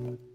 Yes!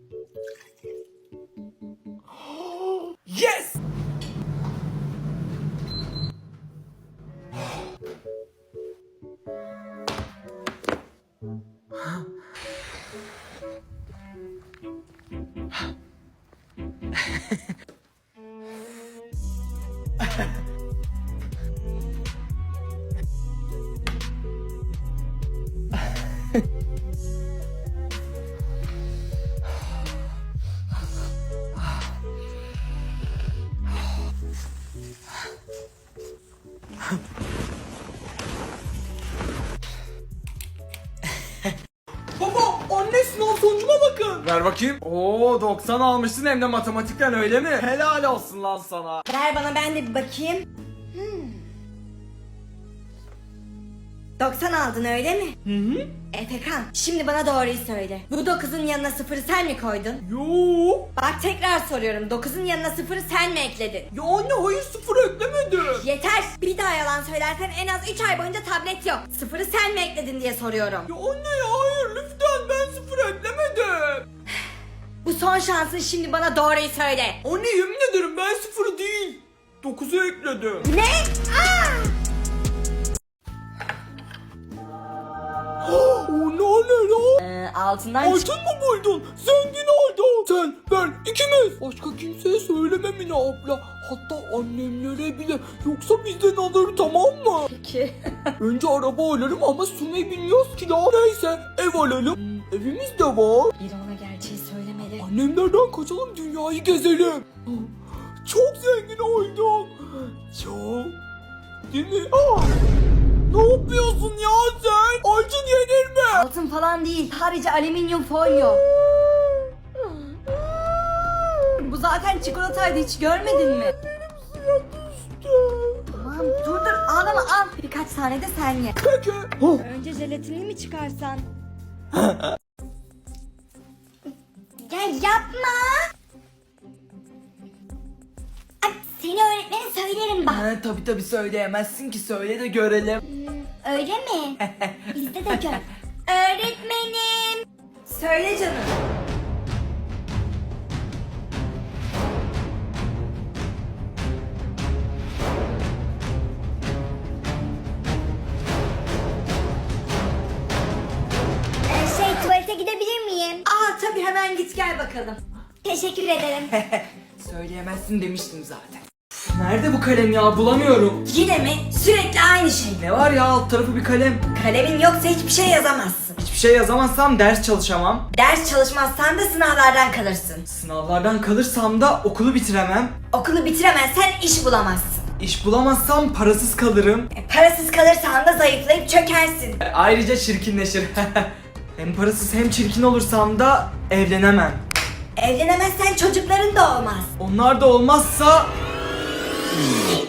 Ver bakayım. Oo 90 almışsın hem de matematikten öyle mi? Helal olsun lan sana. Ver bana ben de bir bakayım. Hmm. 90 aldın öyle mi? Hı hı. Efekan şimdi bana doğruyu söyle. Bu 9'un yanına sıfırı sen mi koydun? Yo. Bak tekrar soruyorum 9'un yanına sıfırı sen mi ekledin? Ya anne hayır sıfır eklemedim. Yeter bir daha yalan söylersen en az 3 ay boyunca tablet yok. Sıfırı sen mi ekledin diye soruyorum. Ya anne ya hayır lütfen sıfır eklemedim. Bu son şansın şimdi bana doğruyu söyle. Anne yemin ederim ben sıfırı değil. 9'u ekledim. Ne? Aa! o ne ne lan? Ee, altından çık- Altın mı buldun? Zengin oldun. Sen, ben, ikimiz. Başka kimseye söyleme Mine abla. Hatta annemlere bile. Yoksa bizden alır tamam mı? Peki. Önce araba alırım ama sürmeyi bilmiyoruz ki ya. Neyse ev alalım. Evimiz de var. Biri ona gerçeği söylemeli. Annemlerden kaçalım dünyayı gezelim. Çok zengin oldum. Çok. Değil mi? Aa! Ne yapıyorsun ya sen? Altın yenir mi? Altın falan değil. Sadece alüminyum folyo. Bu zaten çikolataydı hiç görmedin mi? Tamam dur dur ağlama al. Birkaç tane de sen ye. Peki. Oh. Önce jelatinini mi çıkarsan? Gel yapma. Ay, seni öğretmene söylerim bak. Ha, tabii tabii söyleyemezsin ki söyle de görelim. Öyle mi? Bizde de gör. Öğretmenim. Söyle canım. Aa tabii hemen git gel bakalım. Teşekkür ederim. Söyleyemezsin demiştim zaten. Üf, Nerede bu kalem ya bulamıyorum. Yine mi? Sürekli aynı şey. Ne var ya alt tarafı bir kalem. Kalemin yoksa hiçbir şey yazamazsın. Hiçbir şey yazamazsam ders çalışamam. Ders çalışmazsan da sınavlardan kalırsın. Sınavlardan kalırsam da okulu bitiremem. Okulu bitiremezsen iş bulamazsın. İş bulamazsam parasız kalırım. E, parasız kalırsan da zayıflayıp çökersin. E, Ayrıca çirkinleşir. hem parasız hem çirkin olursam da evlenemem. Evlenemezsen çocukların da olmaz. Onlar da olmazsa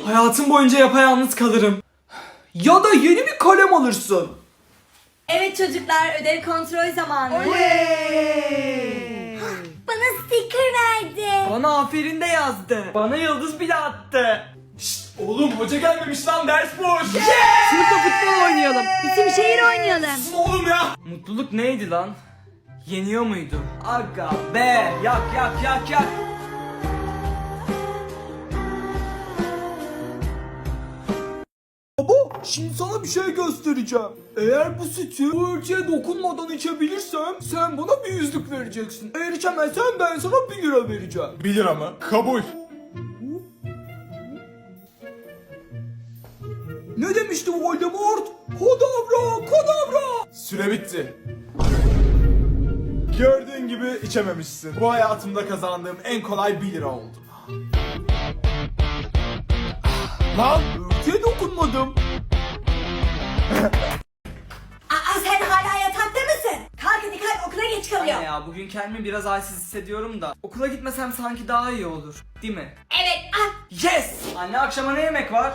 hayatım boyunca yapayalnız kalırım. Ya da yeni bir kalem alırsın. Evet çocuklar ödev kontrol zamanı. Bana sticker verdi. Bana aferin de yazdı. Bana yıldız bile attı. Oğlum hoca gelmemiş lan ders boş. Sınıfta futbol oynayalım. İsim şehir oynayalım. Oğlum ya. Mutluluk neydi lan? Yeniyor muydu? Aga be yak yak yak yak. Baba şimdi sana bir şey göstereceğim. Eğer bu sütü bu ölçüye dokunmadan içebilirsem sen bana bir yüzlük vereceksin. Eğer içemezsen ben sana bir lira vereceğim. 1 lira mı? Kabul. Demişti Voldemort? Kodavra kodavra. Süre bitti. Gördüğün gibi içememişsin. Bu hayatımda kazandığım en kolay 1 lira oldu. Lan! Örtüye dokunmadım. Aa sen hala yatakta mısın? Kalk hadi kalk okula geç kalıyor. Anne ya bugün kendimi biraz halsiz hissediyorum da okula gitmesem sanki daha iyi olur. Değil mi? Evet al. Yes! Anne akşama ne yemek var?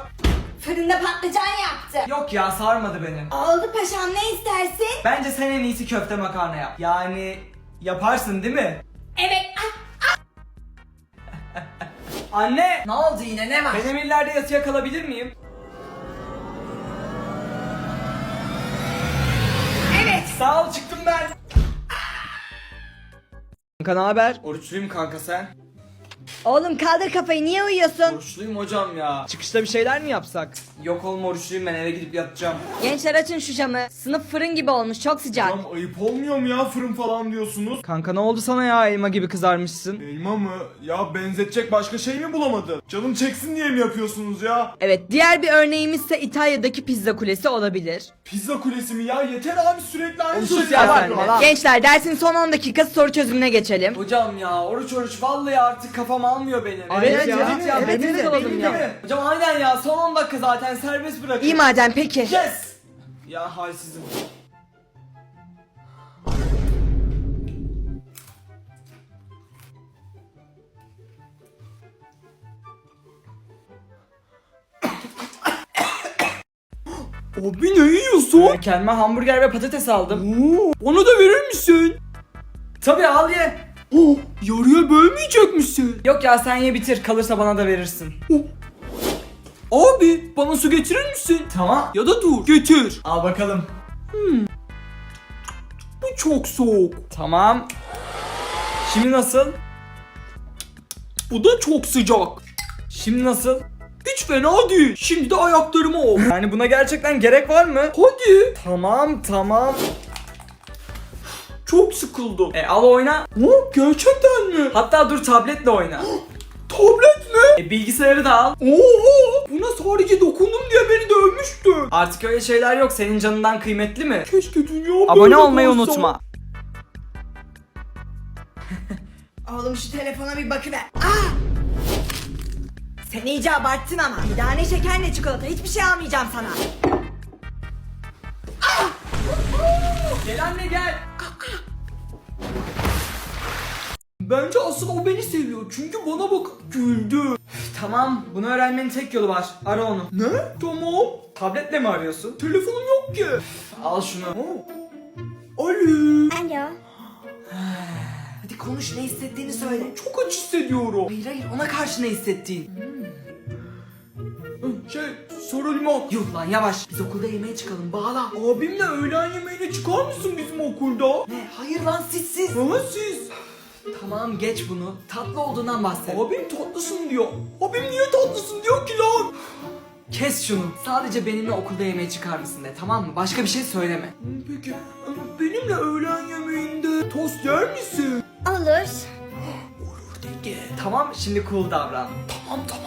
Fırında patlıcan yaptı. Yok ya sarmadı beni. Oldu paşam ne istersin? Bence sen en iyisi köfte makarna yap. Yani yaparsın değil mi? Evet al. Anne! Ne oldu yine ne var? Ben emirlerde yatıya kalabilir miyim? Evet. Sağ ol çıktım ben. Kanka ne haber? Oruçluyum kanka sen. Oğlum kaldır kafayı niye uyuyorsun? Oruçluyum hocam ya. Çıkışta bir şeyler mi yapsak? Yok oğlum oruçluyum ben eve gidip yatacağım. Gençler açın şu camı. Sınıf fırın gibi olmuş çok sıcak. Hocam ayıp olmuyor mu ya fırın falan diyorsunuz? Kanka ne oldu sana ya elma gibi kızarmışsın? Elma mı? Ya benzetecek başka şey mi bulamadın? Canım çeksin diye mi yapıyorsunuz ya? Evet diğer bir örneğimizse İtalya'daki pizza kulesi olabilir. Pizza kulesi mi ya? Yeter abi sürekli aynı sus şeyler ya sen de. Gençler dersin son 10 dakikası soru çözümüne geçelim. Hocam ya oruç oruç vallahi artık kafam almıyor benim. Evet ya, evet, benim evet, de, olalım benim ya. Hocam aynen ya son 10 dakika zaten serbest bırakın. İyi madem peki. Yes! Ya halsizim. Abi ne yiyorsun? Ben kendime hamburger ve patates aldım. Oo, bana da verir misin? Tabii al ye. Oh, yarıya bölmeyecek misin? Yok ya sen ye bitir kalırsa bana da verirsin. Abi bana su getirir misin? Tamam. Ya da dur getir. Al bakalım. Bu çok soğuk. Tamam. Şimdi nasıl? Bu da çok sıcak. Şimdi nasıl? Hiç fena değil. Şimdi de ayaklarımı al. Yani buna gerçekten gerek var mı? Hadi. Tamam tamam. Çok sıkıldım. E al oyna. Ha, gerçekten mi? Hatta dur tabletle oyna. Tablet mi? E bilgisayarı da al. Oo, buna sadece dokundum diye beni dövmüştün. Artık öyle şeyler yok. Senin canından kıymetli mi? Keşke dünya Abone böyle olmayı olsa. unutma. Oğlum şu telefona bir bakıver. Aa! Sen iyice abarttın ama. Bir daha ne şeker ne çikolata hiçbir şey almayacağım sana. Gel anne gel. Bence asıl o beni seviyor. Çünkü bana bak güldü. Tamam bunu öğrenmenin tek yolu var. Ara onu. Ne? Tamam. Tabletle mi arıyorsun? Telefonum yok ki. Al şunu. Alo. Alo. Hadi konuş ne hissettiğini söyle. Çok aç hissediyorum. Hayır hayır ona karşı ne hissettiğin. Şey sorulmak. Yuh lan yavaş. Biz okulda yemeğe çıkalım. Bağla. Abimle öğlen yemeğine çıkar mısın bizim okulda? Ne? Hayır lan siz. Ha siz? Tamam geç bunu. Tatlı olduğundan bahset. Abim tatlısın diyor. Abim niye tatlısın diyor ki lan? Kes şunu. Sadece benimle okulda yemeğe çıkar mısın de tamam mı? Başka bir şey söyleme. Peki benimle öğlen yemeğinde tost yer misin? Olur. Peki. Tamam şimdi cool davran. Tamam tamam.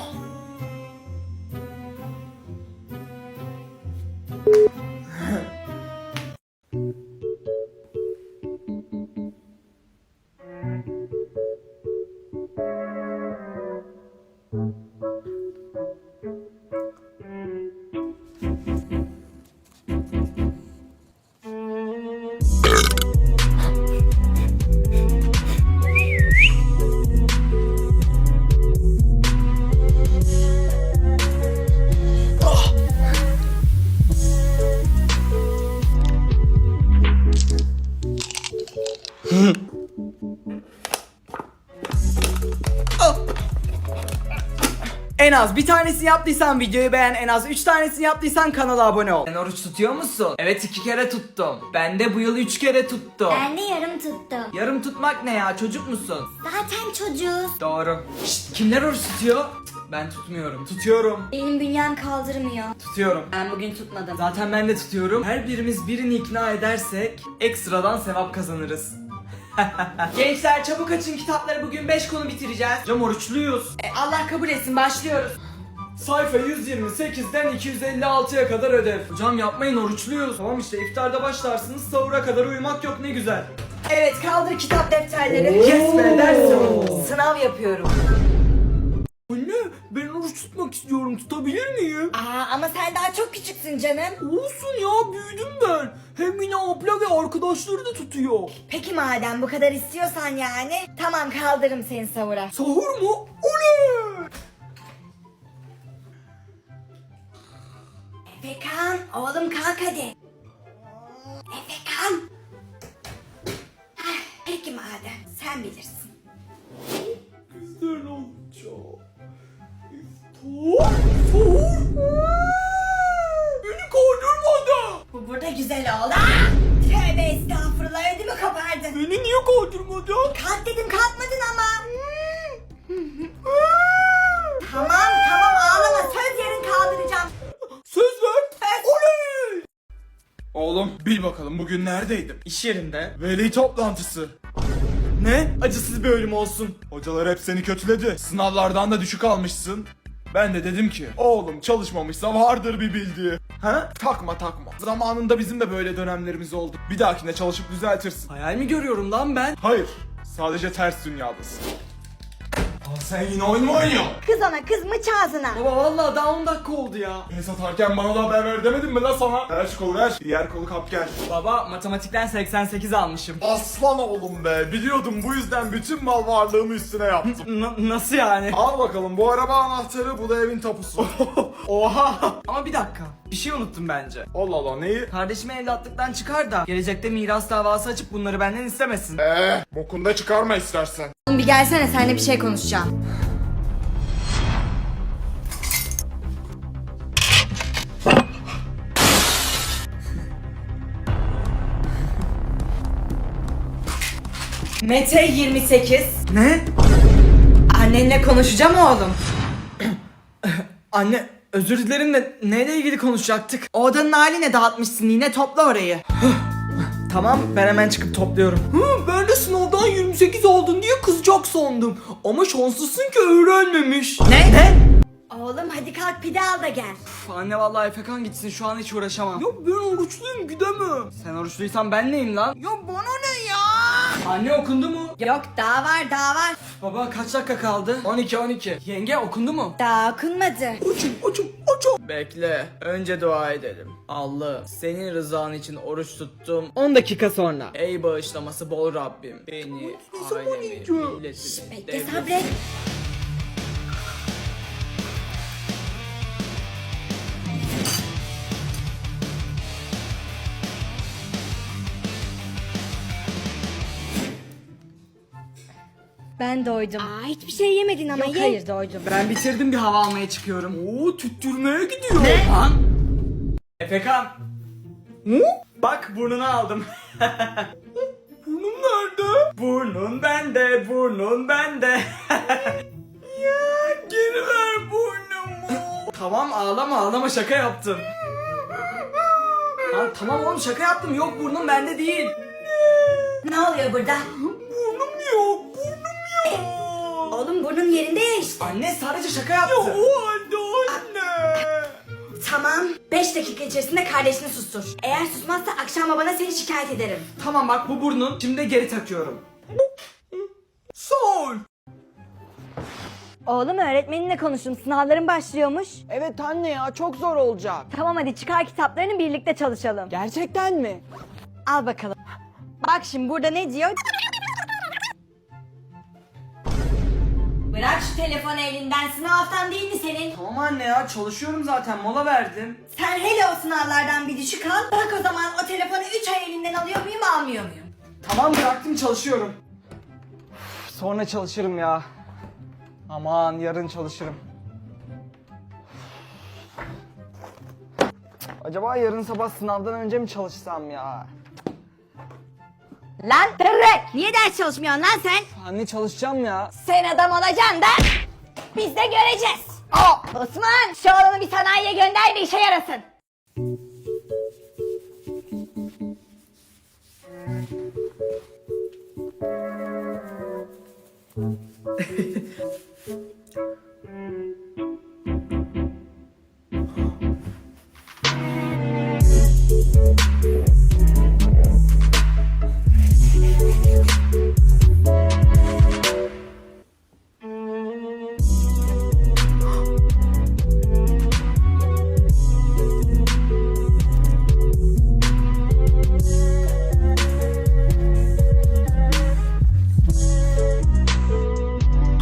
Az bir tanesini yaptıysan videoyu beğen, en az 3 tanesini yaptıysan kanala abone ol. Sen oruç tutuyor musun? Evet iki kere tuttum. Ben de bu yıl 3 kere tuttum. Ben de yarım tuttum. Yarım tutmak ne ya çocuk musun? Zaten çocuğuz. Doğru. Şşt, kimler oruç tutuyor? Ben tutmuyorum. Tutuyorum. Benim bünyem kaldırmıyor. Tutuyorum. Ben bugün tutmadım. Zaten ben de tutuyorum. Her birimiz birini ikna edersek ekstradan sevap kazanırız. Gençler çabuk açın kitapları bugün 5 konu bitireceğiz. Hocam oruçluyuz. E, Allah kabul etsin başlıyoruz. Sayfa 128'den 256'ya kadar ödev. Hocam yapmayın oruçluyuz. Tamam işte iftarda başlarsınız sahura kadar uyumak yok ne güzel. Evet kaldır kitap defterleri. Yes be. Sınav yapıyorum. Anne ben oruç tutmak istiyorum tutabilir miyim? Aa ama sen daha çok küçüksün canım. Olsun ya büyüdüm ben. Hem Mine abla ve arkadaşları da tutuyor. Peki madem bu kadar istiyorsan yani tamam kaldırırım seni savura. Sahur mu? Oley! Efekan oğlum kalk hadi. Efekan. Heh, Peki madem sen bilirsin. Güzel olacak. İftar. Sahur. Beni kaldırmadı. Bu burada güzel oldu. Aa! Tövbe estağfurullah ödümü kopardın. Beni niye kaldırmadı? Kalk dedim kalkmadın ama. tamam tamam ağlama söz yarın kaldıracağım. Söz ver. Oley. Oğlum bil bakalım bugün neredeydim? İş yerinde. Veli toplantısı. Ne? Acısız bir ölüm olsun. Hocalar hep seni kötüledi. Sınavlardan da düşük almışsın. Ben de dedim ki oğlum çalışmamışsa vardır bir bildiği. Ha? Takma takma. Zamanında bizim de böyle dönemlerimiz oldu. Bir dahakine çalışıp düzeltirsin. Hayal mi görüyorum lan ben? Hayır. Sadece ters dünyadasın. Aa, sen yine oyun mu oynuyorsun? Kız ona kız mıç ağzına. Baba vallahi daha 10 dakika oldu ya. Ben satarken bana da haber ver demedim mi lan sana? Ver şu kolu ver. Diğer kolu kap gel. Baba matematikten 88 almışım. Aslan oğlum be. Biliyordum bu yüzden bütün mal varlığımı üstüne yaptım. N- nasıl yani? Al bakalım bu araba anahtarı bu da evin tapusu. Oha! Ama bir dakika. Bir şey unuttum bence. Allah Allah neyi? Kardeşimi evlatlıktan çıkar da gelecekte miras davası açıp bunları benden istemesin. Eee bokunda çıkarma istersen. Oğlum bir gelsene seninle bir şey konuşacağım. Mete 28. Ne? Annenle konuşacağım oğlum. Anne özür dilerim de neyle ilgili konuşacaktık? O odanın hali ne dağıtmışsın yine topla orayı. tamam ben hemen çıkıp topluyorum. Hı, ben de sınavdan 28 aldın diye kızacak sandım. Ama şanslısın ki öğrenmemiş. Ne? Ne? Oğlum hadi kalk pide al da gel. Üf, anne vallahi Efekan gitsin şu an hiç uğraşamam. Ya ben oruçluyum gidemem. Sen oruçluysan ben neyim lan? Ya bana ne? Anne okundu mu? Yok daha var daha var. Baba kaç dakika kaldı? 12 12. Yenge okundu mu? Daha okunmadı. Açım açım açım. Bekle. Önce dua edelim. Allah senin rızan için oruç tuttum. 10 dakika sonra. Ey bağışlaması bol Rabbim. Beni, ailemi, milletimi, Bekle devletimi- sabret. Ben doydum. Aa hiçbir şey yemedin ama Yok, hayır doydum. Ben bitirdim bir hava almaya çıkıyorum. Oo tüttürmeye gidiyor. Lan! Efekan. Bak burnunu aldım. Burnum nerede? burnun bende, burnun bende. Ya geri ver burnumu. tamam ağlama ağlama şaka yaptım. Lan tamam oğlum şaka yaptım yok burnun bende değil. Ne oluyor burada? burnum yok. Burnum yok. Burnun yerinde ya işte. Anne sadece şaka Ya yaptı. o halde anne. Tamam. 5 dakika içerisinde kardeşini sustur. Eğer susmazsa akşam babana seni şikayet ederim. Tamam bak bu burnun şimdi geri takıyorum. Sağ ol. Oğlum öğretmeninle konuştum. Sınavların başlıyormuş. Evet anne ya çok zor olacak. Tamam hadi çıkar kitaplarını birlikte çalışalım. Gerçekten mi? Al bakalım. Bak şimdi burada ne diyor? Şu telefonu elinden. Sınav haftan değil mi senin? Tamam anne ya çalışıyorum zaten mola verdim. Sen hele o sınavlardan bir düşük al. Bak o zaman o telefonu 3 ay elinden alıyor muyum almıyor muyum? Tamam bıraktım çalışıyorum. Sonra çalışırım ya. Aman yarın çalışırım. Acaba yarın sabah sınavdan önce mi çalışsam ya? Lan tırrek! Niye ders çalışmıyorsun lan sen? Anne çalışacağım ya. Sen adam olacaksın da biz de göreceğiz. Aa, Osman şu oğlanı bir sanayiye gönder bir işe yarasın.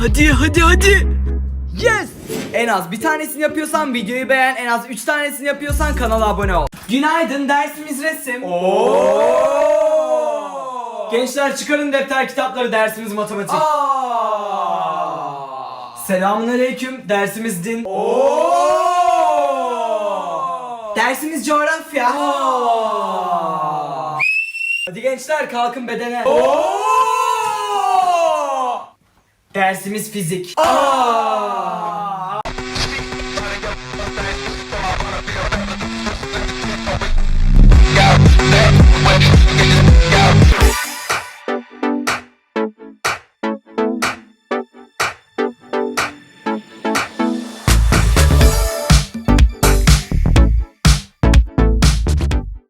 Hadi hadi hadi. Yes. En az bir tanesini yapıyorsan videoyu beğen, en az 3 tanesini yapıyorsan kanala abone ol. Günaydın dersimiz resim. Gençler çıkarın defter kitapları dersimiz matematik. Selamun aleyküm dersimiz din. Dersimiz coğrafya. Hadi gençler kalkın bedene. Dersimiz fizik. Aa!